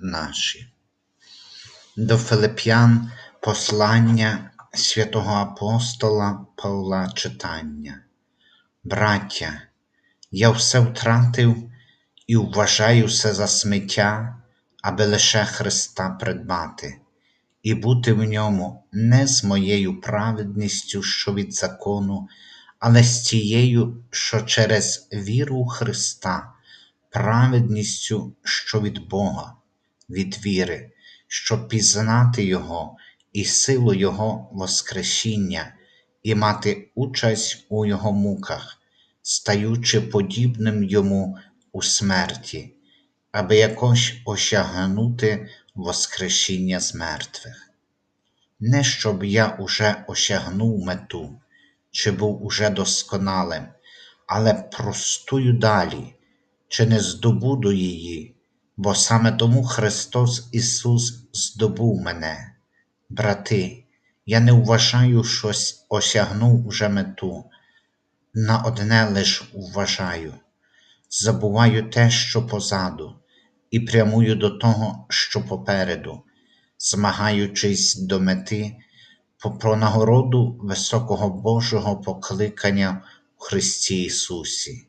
наші. До Филип'ян послання святого апостола Павла читання. Браття, я все втратив і вважаю все за сміття, аби лише Христа придбати, і бути в ньому не з моєю праведністю, що від закону, але з тією, що через віру Христа, праведністю, що від Бога від віри, щоб пізнати Його і силу Його Воскресіння, і мати участь у Його муках, стаючи подібним Йому у смерті, аби якось осягнути Воскресіння з мертвих. Не щоб я уже осягнув мету, чи був уже досконалим, але простую далі, чи не здобуду її бо саме тому Христос Ісус здобув мене. Брати, я не вважаю щось осягнув уже мету, на одне лиш вважаю, забуваю те, що позаду, і прямую до того, що попереду, змагаючись до мети про нагороду високого Божого покликання в Христі Ісусі.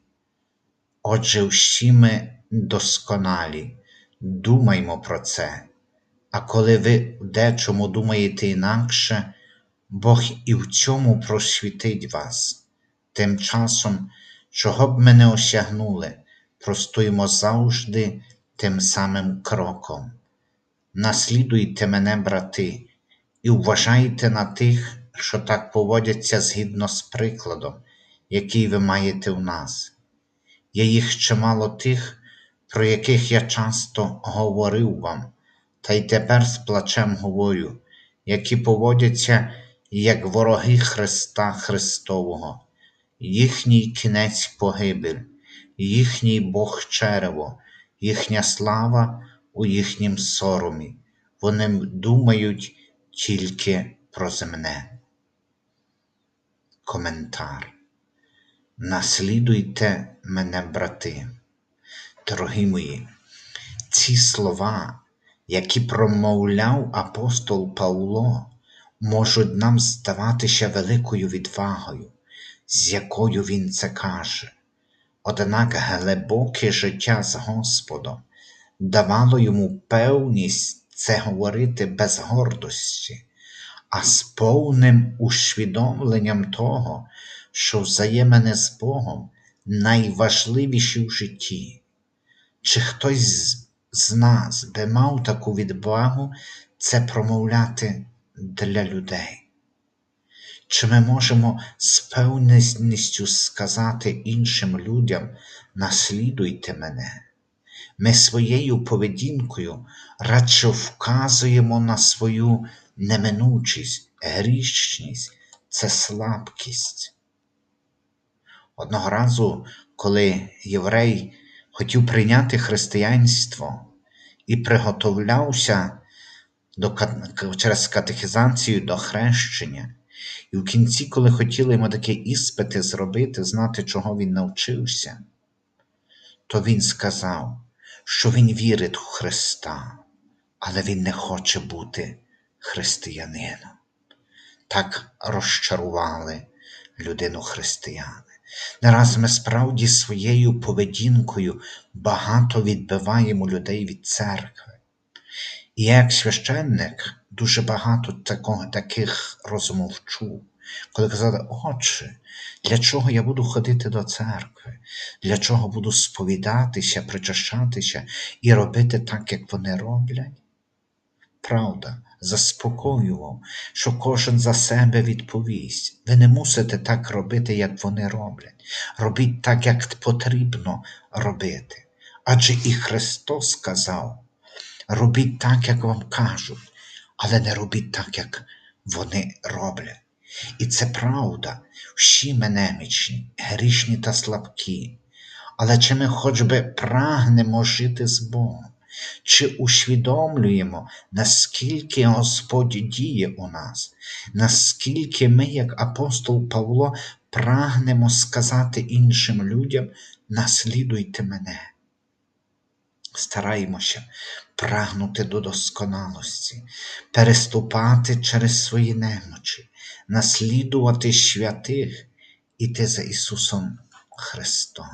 Отже, всі ми досконалі. Думаймо про це, а коли ви дечому думаєте інакше, Бог і в цьому просвітить вас. Тим часом, чого б ми не осягнули, простуємо завжди тим самим кроком. Наслідуйте мене, брати, і вважайте на тих, що так поводяться згідно з прикладом, який ви маєте в нас. Є їх чимало тих про яких я часто говорив вам, та й тепер з плачем говорю, які поводяться як вороги Христа Христового, їхній кінець погибель, їхній Бог черево, їхня слава у їхнім соромі. Вони думають тільки про земне. Коментар. Наслідуйте мене, брати. Дорогі мої, ці слова, які промовляв апостол Павло, можуть нам здаватися великою відвагою, з якою він це каже. Однак глибоке життя з Господом давало йому певність це говорити без гордості, а з повним усвідомленням того, що взаємини з Богом найважливіші в житті. Чи хтось з нас би мав таку відвагу це промовляти для людей? Чи ми можемо з певністю сказати іншим людям, наслідуйте мене? Ми своєю поведінкою радше вказуємо на свою неминучість, грішність, це слабкість. Одного разу, коли єврей хотів прийняти християнство і приготовлявся до, через катехізацію до хрещення. І в кінці, коли хотіли йому такі іспити зробити, знати, чого він навчився, то він сказав, що він вірить у Христа, але він не хоче бути християнином. Так розчарували людину християни. Не ми справді своєю поведінкою багато відбиваємо людей від церкви. І як священник дуже багато такого, таких розмов чув, коли казали, Отче, для чого я буду ходити до церкви, для чого буду сповідатися, причащатися і робити так, як вони роблять? Правда, заспокоював, що кожен за себе відповість. Ви не мусите так робити, як вони роблять. Робіть так, як потрібно робити. Адже і Христос сказав: робіть так, як вам кажуть, але не робіть так, як вони роблять. І це правда, всі ми немічні, грішні та слабкі. Але чи ми хоч би прагнемо жити з Богом? Чи усвідомлюємо, наскільки Господь діє у нас, наскільки ми, як апостол Павло, прагнемо сказати іншим людям, наслідуйте мене. Стараємося прагнути до досконалості, переступати через свої немочі, наслідувати святих, іти за Ісусом Христом.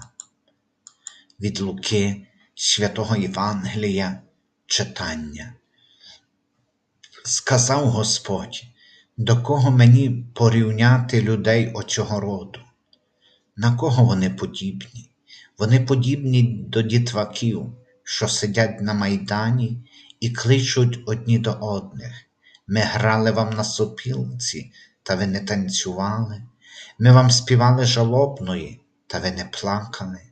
Від Луки святого Євангелія читання. Сказав Господь, до кого мені порівняти людей оцього роду? На кого вони подібні? Вони подібні до дітваків, що сидять на майдані і кличуть одні до одних. Ми грали вам на сопілці, та ви не танцювали. Ми вам співали жалобної, та ви не плакали.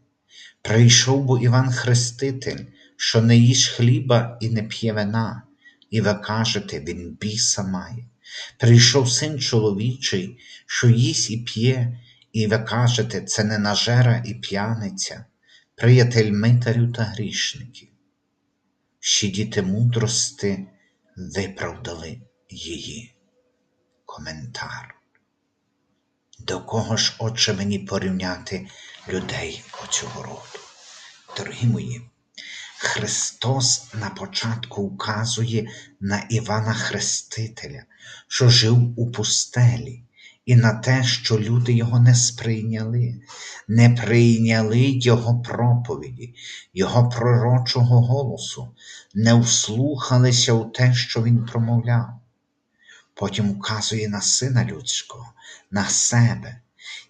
Прийшов бо Іван Хреститель, що не їсть хліба і не п'є вина, і ви кажете, він біса має. Прийшов син чоловічий, що їсть і п'є, і ви кажете, це не нажера і п'яниця, приятель митарю та грішників. Ще діти мудрости виправдали її. Коментар. До кого ж, отче, мені порівняти людей оцього роду? Дорогі мої, Христос на початку указує на Івана Хрестителя, що жив у пустелі, і на те, що люди його не сприйняли, не прийняли Його проповіді, Його пророчого голосу, не вслухалися у те, що Він промовляв. Потім указує на Сина Людського, на себе,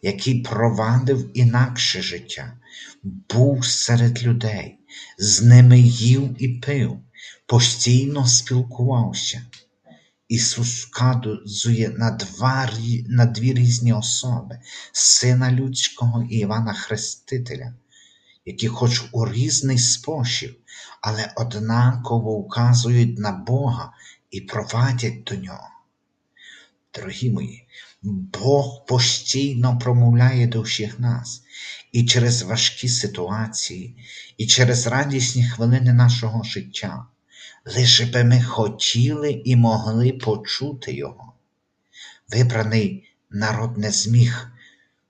який провадив інакше життя, був серед людей, з ними їв і пив, постійно спілкувався. Ісус вказує на, на дві різні особи Сина Людського і Івана Хрестителя, які хоч у різний спосіб, але однаково указують на Бога і провадять до Нього. Дорогі мої, Бог постійно промовляє до всіх нас і через важкі ситуації, і через радісні хвилини нашого життя, лише би ми хотіли і могли почути Його. Вибраний народ не зміг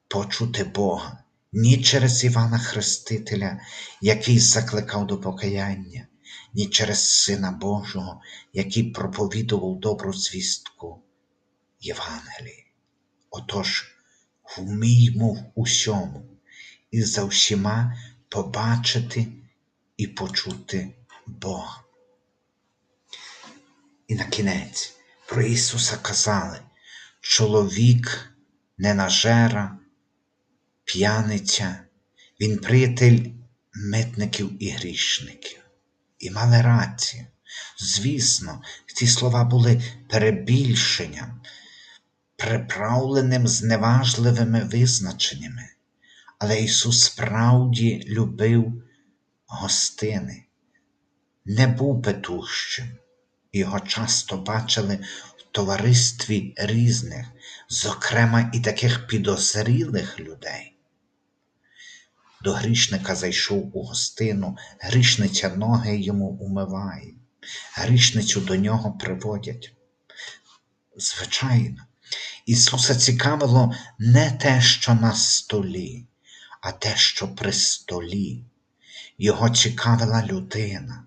почути Бога ні через Івана Хрестителя, який закликав до покаяння, ні через Сина Божого, який проповідував добру звістку Євангелії. Отож, вміймо в усьому і за всіма побачити і почути Бога. І на кінець про Ісуса казали, чоловік ненажера, п'яниця, Він приятель митників і грішників. І мали рацію. Звісно, ці слова були перебільшенням, приправленим зневажливими визначеннями, але Ісус справді любив гостини, не був петущим. Його часто бачили в товаристві різних, зокрема і таких підозрілих людей. До грішника зайшов у гостину, грішниця ноги йому умиває, грішницю до нього приводять. Звичайно, Ісуса цікавило не те, що на столі, а те, що при столі. Його цікавила людина.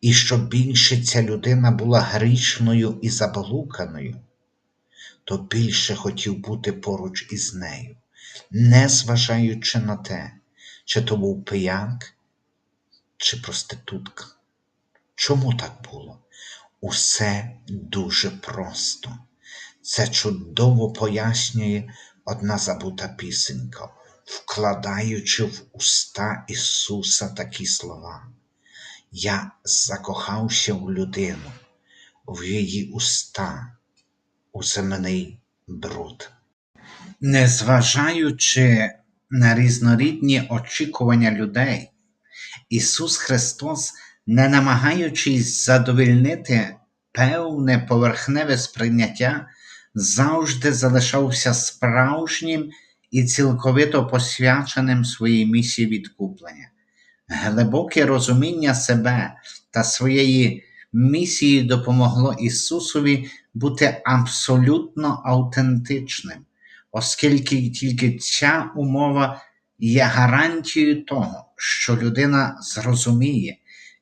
І щоб більше ця людина була грішною і заблуканою, то більше хотів бути поруч із нею, не зважаючи на те, чи то був пияк, чи проститутка. Чому так було? Усе дуже просто. Це чудово пояснює одна забута пісенька, вкладаючи в уста Ісуса такі слова. Я закохався в людину, в її уста, у земний бруд. Незважаючи на різнорідні очікування людей, Ісус Христос не намагаючись задовольнити певне поверхневе сприйняття, завжди залишався справжнім і цілковито посвяченим своїй місії відкуплення. Глибоке розуміння себе та своєї місії допомогло Ісусові бути абсолютно автентичним, оскільки тільки ця умова є гарантією того, що людина зрозуміє,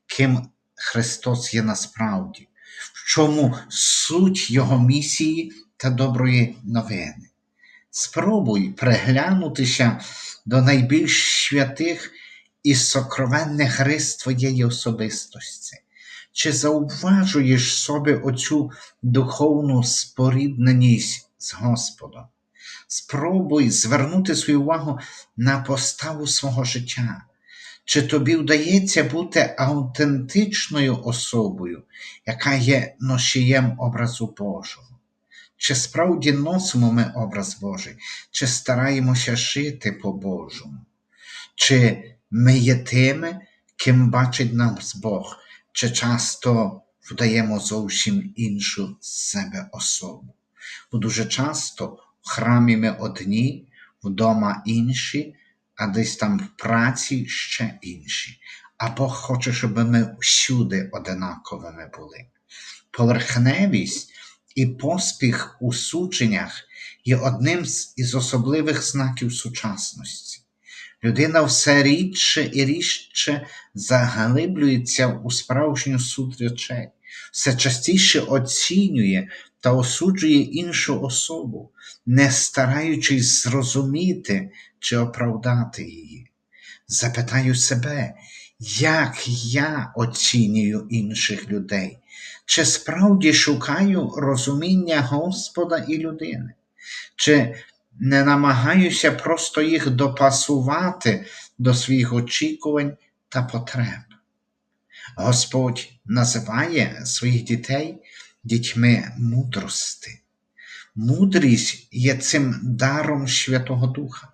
ким Христос є насправді, в чому суть Його місії та доброї новини. Спробуй приглянутися до найбільш святих і сокровенних рис твоєї особистості. Чи зауважуєш собі оцю духовну спорідненість з Господом? Спробуй звернути свою увагу на поставу свого життя. Чи тобі вдається бути автентичною особою, яка є носієм образу Божого? Чи справді носимо ми образ Божий, чи стараємося жити по-божому? Чи ми є тими, ким бачить нас Бог, чи часто вдаємо зовсім іншу з себе особу? Бо дуже часто в храмі ми одні, вдома інші, а десь там в праці ще інші. А Бог хоче, щоб ми всюди одинаковими були. Поверхневість і поспіх у судженнях є одним із особливих знаків сучасності. Людина все рідше і рідше заглиблюється у справжню суть речей, все частіше оцінює та осуджує іншу особу, не стараючись зрозуміти чи оправдати її. Запитаю себе, як я оцінюю інших людей, чи справді шукаю розуміння Господа і людини, чи не намагаюся просто їх допасувати до своїх очікувань та потреб. Господь називає своїх дітей дітьми мудрости. Мудрість є цим даром Святого Духа,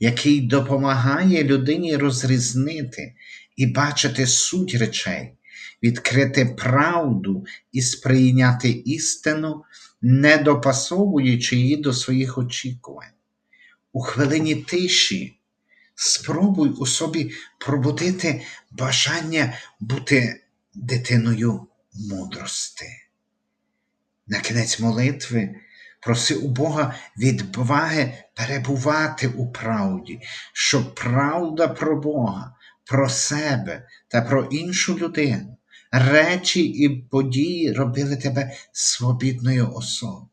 який допомагає людині розрізнити і бачити суть речей, відкрити правду і сприйняти істину, не допасовуючи її до своїх очікувань. У хвилині тиші спробуй у собі пробудити бажання бути дитиною мудрости. На кінець молитви проси у Бога відваги перебувати у правді, щоб правда про Бога, про себе та про іншу людину, речі і події робили тебе свобідною особою.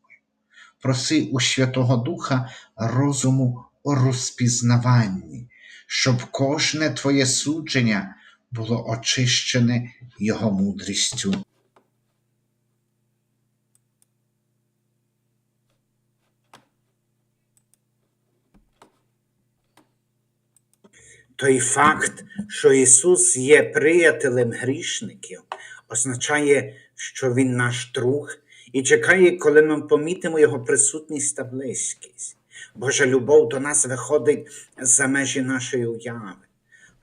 Проси у Святого Духа розуму у розпізнаванні, щоб кожне твоє судження було очищене Його мудрістю. Той факт, що Ісус є приятелем грішників, означає, що Він наш друг і чекає, коли ми помітимо Його присутність та близькість. Божа любов до нас виходить за межі нашої уяви,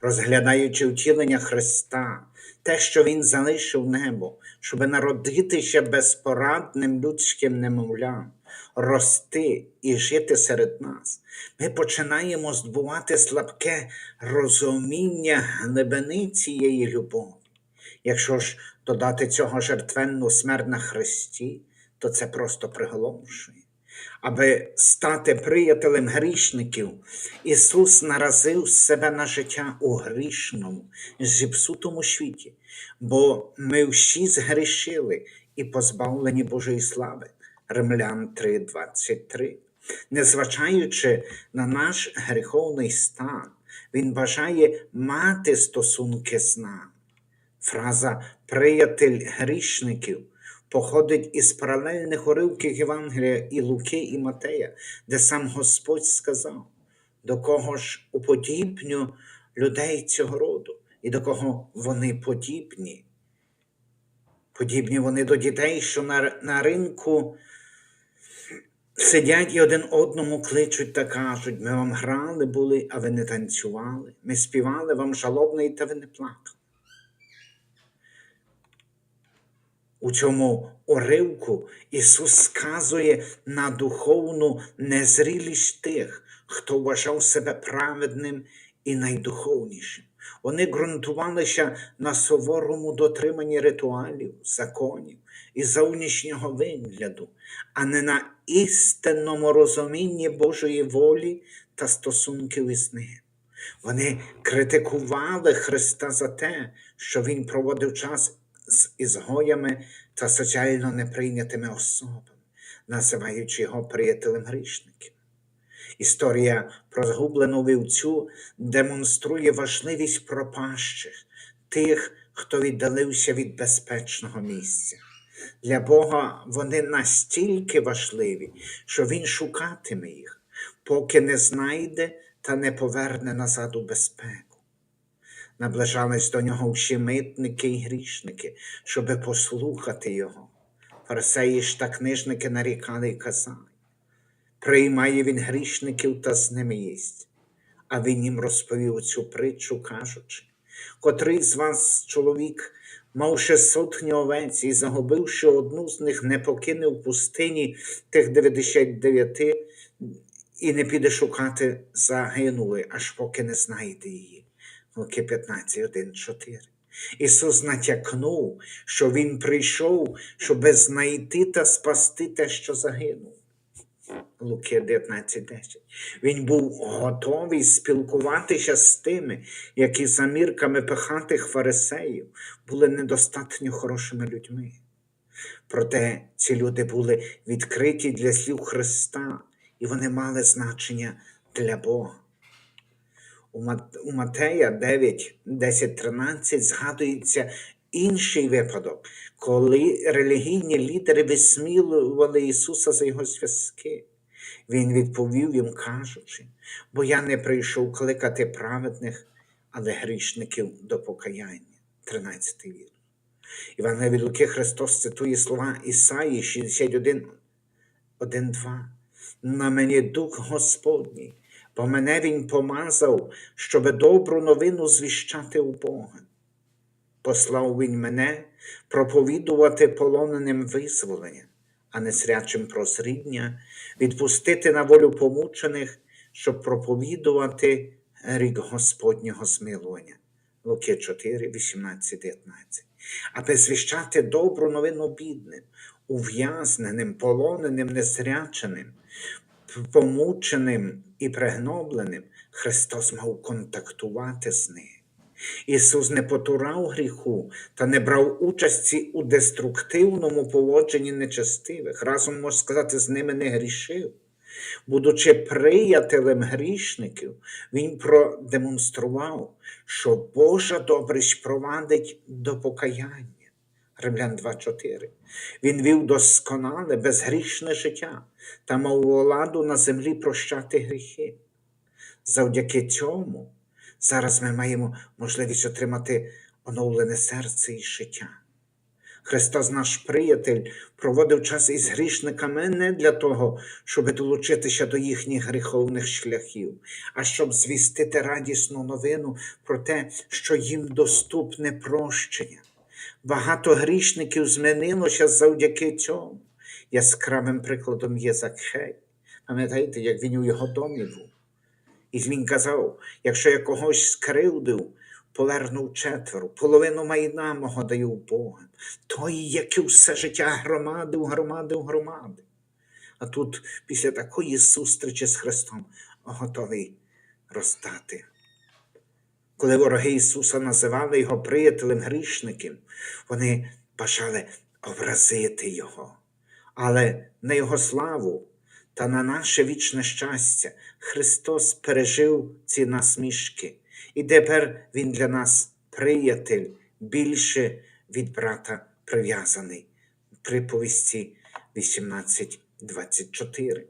розглядаючи втілення Христа, те, що Він залишив небо, щоб народитися безпорадним людським немовлям, рости і жити серед нас. Ми починаємо здобувати слабке розуміння глибини цієї любові. Якщо ж додати цього жертвенну смерть на Христі, то це просто приголомшує. Аби стати приятелем грішників, Ісус наразив себе на життя у грішному, зіпсутому світі, бо ми всі згрішили і позбавлені Божої слави. Римлян 3:23. Незважаючи на наш гріховний стан, Він бажає мати стосунки з нами. Фраза приятель грішників походить із паралельних уривків Євангелія і Луки і Матея, де сам Господь сказав, до кого ж уподібню людей цього роду, і до кого вони подібні. Подібні вони до дітей, що на, на ринку сидять і один одному кличуть та кажуть: ми вам грали були, а ви не танцювали, ми співали вам жалобний, та ви не плакали. У цьому уривку Ісус сказує на духовну незрілість тих, хто вважав себе праведним і найдуховнішим. Вони ґрунтувалися на суворому дотриманні ритуалів, законів і зовнішнього вигляду, а не на істинному розумінні Божої волі та стосунків із ним. Вони критикували Христа за те, що Він проводив час з ізгоями та соціально неприйнятими особами, називаючи його приятелем грішників. Історія про згублену вівцю демонструє важливість пропащих, тих, хто віддалився від безпечного місця. Для Бога вони настільки важливі, що Він шукатиме їх, поки не знайде та не поверне назад у безпеку. Наближались до нього всі митники і грішники, щоби послухати його. Фарисеї ж та книжники нарікали й казали. Приймає він грішників та з ними їсть. А він їм розповів цю притчу, кажучи, котрий з вас чоловік, мавши сотню овець і загубивши одну з них, не покине в пустині тих 99 і не піде шукати загинули, аж поки не знайде її. Луки 15, 1, 4. Ісус натякнув, що Він прийшов, щоби знайти та спасти те, що загинуло. Луки 19.10. Він був готовий спілкуватися з тими, які за мірками пихатих фарисеїв були недостатньо хорошими людьми. Проте ці люди були відкриті для слів Христа, і вони мали значення для Бога. У Матея 9, 10, 13 згадується інший випадок, коли релігійні лідери висмілювали Ісуса за його зв'язки. Він відповів їм, кажучи, бо я не прийшов кликати праведних, але грішників до покаяння. 13 вір. Іван від Христос цитує слова Ісаї 61, 1, 2. На мені дух Господній, бо мене Він помазав, щоби добру новину звіщати у Бога. Послав Він мене проповідувати полоненим визволення, а не срячим прозріння, відпустити на волю помучених, щоб проповідувати рік Господнього змилування. Луки 4, 18, 19. Аби звіщати добру новину бідним, ув'язненим, полоненим, незряченим, помученим і пригнобленим, Христос мав контактувати з ним. Ісус не потурав гріху та не брав участі у деструктивному поводженні нечестивих, разом, можна сказати, з ними не грішив. Будучи приятелем грішників, він продемонстрував, що Божа добрість провадить до покаяння. Римлян 2.4. Він вів досконале, безгрішне життя та мав владу на землі прощати гріхи. Завдяки цьому зараз ми маємо можливість отримати оновлене серце і життя. Христос, наш приятель, проводив час із грішниками не для того, щоб долучитися до їхніх гріховних шляхів, а щоб звістити радісну новину про те, що їм доступне прощення. Багато грішників змінилося завдяки цьому. Яскравим прикладом є Закхей. Пам'ятаєте, як він у його домі був? І він казав: якщо я когось скривдив, повернув четверо, половину майна мого даю Богу. Той, який все життя громадив, громадив, громадив. А тут, після такої зустрічі з Христом, готовий роздати. Коли вороги Ісуса називали його приятелем грішників, вони бажали образити Його. Але на Його славу та на наше вічне щастя Христос пережив ці насмішки, і тепер Він для нас приятель більше від брата прив'язаний. Приповісті 18.24.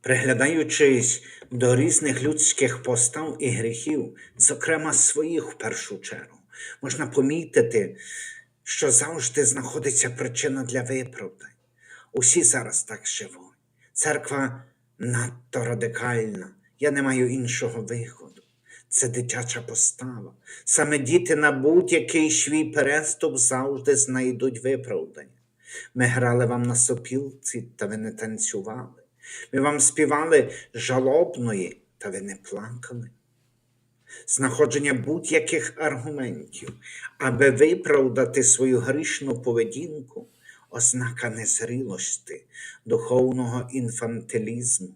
Приглядаючись до різних людських постав і гріхів, зокрема своїх в першу чергу, можна помітити, що завжди знаходиться причина для виправдань. Усі зараз так живуть. Церква надто радикальна, я не маю іншого виходу. це дитяча постава. Саме діти на будь-який свій переступ завжди знайдуть виправдання. Ми грали вам на сопілці, та ви не танцювали. Ми вам співали жалобної, та ви не плакали. Знаходження будь-яких аргументів, аби виправдати свою грішну поведінку, ознака незрілості, духовного інфантилізму.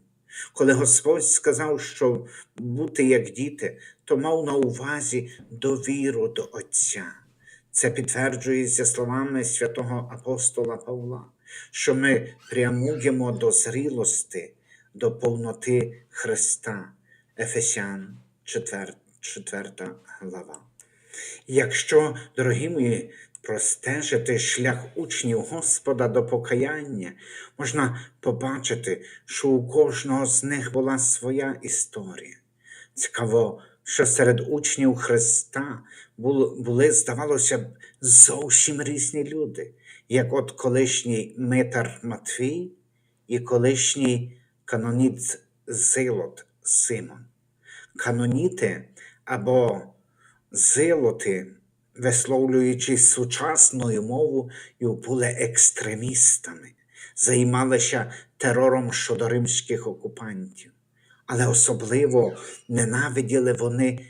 Коли Господь сказав, що бути як діти, то мав на увазі довіру до Отця. Це підтверджується словами святого апостола Павла, що ми прямуємо до зрілості, до повноти Христа. Ефесян 4, 4 глава. Якщо, дорогі мої, простежити шлях учнів Господа до покаяння, можна побачити, що у кожного з них була своя історія. Цікаво, що серед учнів Христа були, здавалося б, зовсім різні люди, як от колишній митар Матвій і колишній каноніт Зилот Симон. Каноніти або зилоти, висловлюючи сучасною мовою, були екстремістами, займалися терором щодо римських окупантів, але особливо ненавиділи вони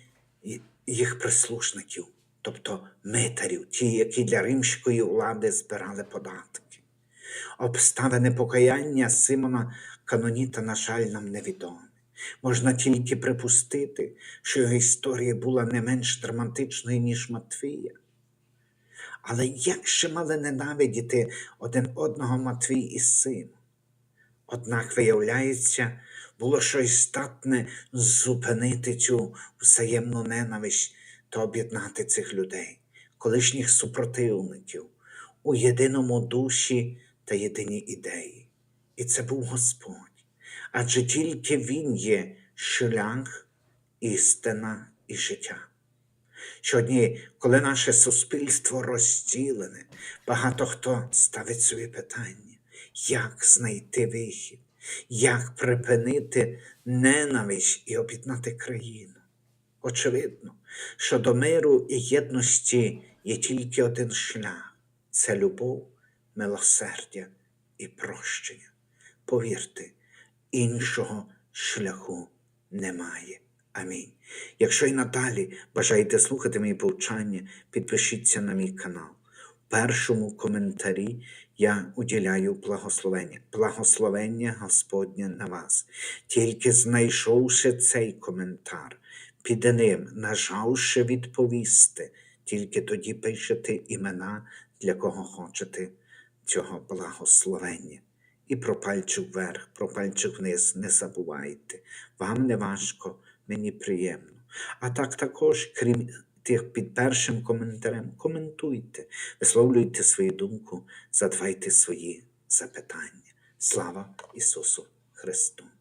їх прислушників, тобто митарів, ті, які для римської влади збирали податки. Обставини покаяння Симона Каноніта, на жаль, нам невідомі. Можна тільки припустити, що його історія була не менш драматичною, ніж Матвія. Але як ще мали ненавидіти один одного Матвій і Симон? Однак, виявляється, було щось здатне зупинити цю взаємну ненависть та об'єднати цих людей, колишніх супротивників, у єдиному душі та єдиній ідеї. І це був Господь. Адже тільки Він є шлях, істина і життя. Сьогодні, коли наше суспільство розділене, багато хто ставить собі питання, як знайти вихід, як припинити ненависть і об'єднати країну. Очевидно, що до миру і єдності є тільки один шлях це любов, милосердя і прощення. Повірте, іншого шляху немає. Амінь. Якщо і надалі бажаєте слухати мої повчання, підпишіться на мій канал. В першому коментарі я уділяю благословення. Благословення Господнє на вас. Тільки знайшовши цей коментар, під ним, нажавши відповісти, тільки тоді пишете імена, для кого хочете цього благословення. І про пальчик вверх, про пальчик вниз не забувайте. Вам не важко, мені приємно. А так також, крім тих під першим коментарем, коментуйте, висловлюйте свою думку, задавайте свої запитання. Слава Ісусу Христу!